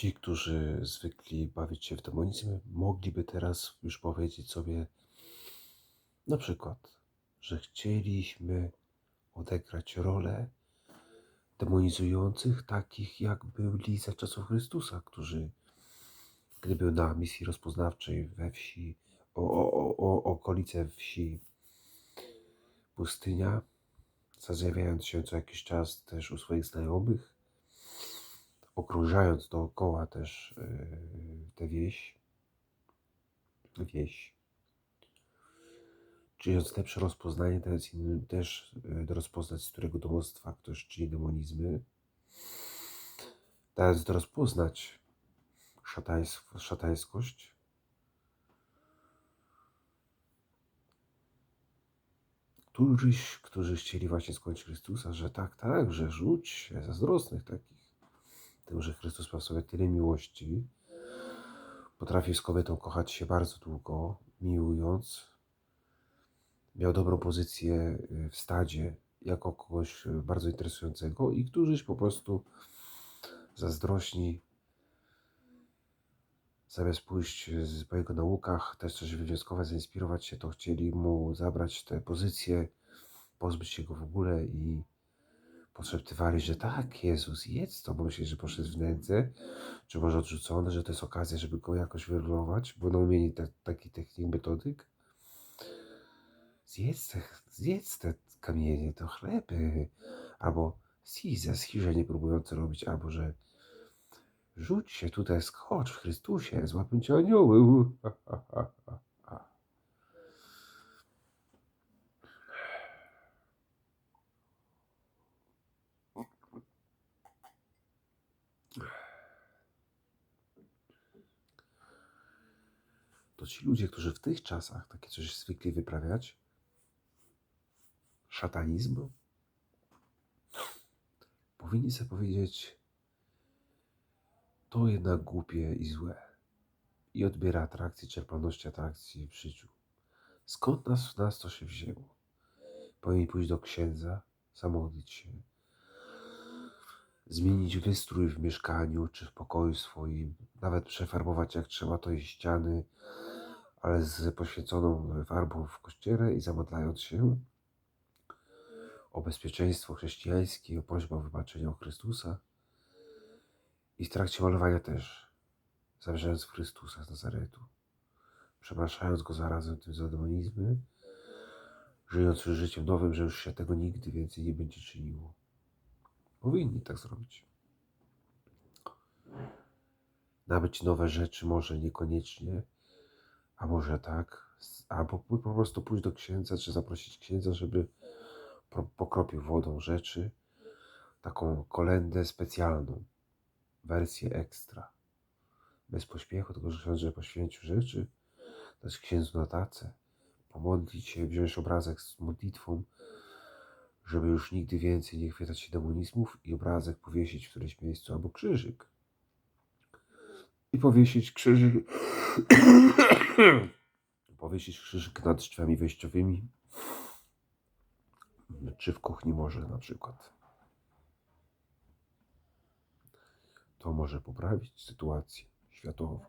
Ci, którzy zwykli bawić się w demonizm, mogliby teraz już powiedzieć sobie na przykład, że chcieliśmy odegrać rolę demonizujących, takich jak byli za czasów Chrystusa, którzy, gdy był na misji rozpoznawczej we wsi, o, o, o, okolice wsi pustynia, zjawiając się co jakiś czas też u swoich znajomych, okrążając dookoła też yy, tę wieś, wieś, czyniąc lepsze rozpoznanie, dając innym też yy, rozpoznać, z którego domostwa ktoś czyni demonizmy, dając to rozpoznać szataństwo, szatańskość, któryś, którzy chcieli właśnie skończyć Chrystusa, że tak, tak, że rzuć zazdrosnych takich, tym, że Chrystus ma w sobie tyle miłości, potrafił z kobietą kochać się bardzo długo, miłując, miał dobrą pozycję y, w stadzie, jako kogoś y, bardzo interesującego i którzyś po prostu zazdrośni, zamiast pójść z- po jego naukach, też coś wywnioskować, zainspirować się, to chcieli mu zabrać tę pozycję, pozbyć się go w ogóle i podszeptywali, że tak, Jezus, jedz to, bo myśleli, że poszedł w nędzę, czy może odrzucony, że to jest okazja, żeby go jakoś wyrulować, bo naumieli te, taki technik, metodyk. Zjedz te, zjedz te kamienie, to chleby, albo size, schirze nie próbujące robić, albo że rzuć się tutaj, skocz w Chrystusie, złapią cię anioły. To ci ludzie, którzy w tych czasach takie coś zwykli wyprawiać, szatanizm, powinni sobie powiedzieć, to jednak głupie i złe. I odbiera atrakcji, czerpalności atrakcji w życiu. Skąd nas, nas to się wzięło? Powinien pójść do księdza, zamodlić się, zmienić wystrój w mieszkaniu czy w pokoju swoim, nawet przefarbować jak trzeba to i ściany, ale z poświęconą farbą w kościele i zamodlając się o bezpieczeństwo chrześcijańskie, o prośbę o wybaczenie o Chrystusa i w trakcie malowania też, zawierzając Chrystusa z Nazaretu, przepraszając Go zarazem tym za demonizmy, żyjąc już życiem nowym, że już się tego nigdy więcej nie będzie czyniło. Powinni tak zrobić. Nabyć nowe rzeczy może niekoniecznie, a może tak, albo po prostu pójść do księdza, czy zaprosić księdza, żeby pokropił wodą rzeczy, taką kolendę specjalną, wersję ekstra. Bez pośpiechu, tylko że ksiądz, poświęcił rzeczy, dać księdzu na tacę, pomodlić się, wziąć obrazek z modlitwą, żeby już nigdy więcej nie chwytać się demonizmów i obrazek powiesić w którymś miejscu, albo krzyżyk. I powiesić krzyżyk. powiesić krzyżyk nad drzwiami wejściowymi, czy w kuchni może na przykład. To może poprawić sytuację światową.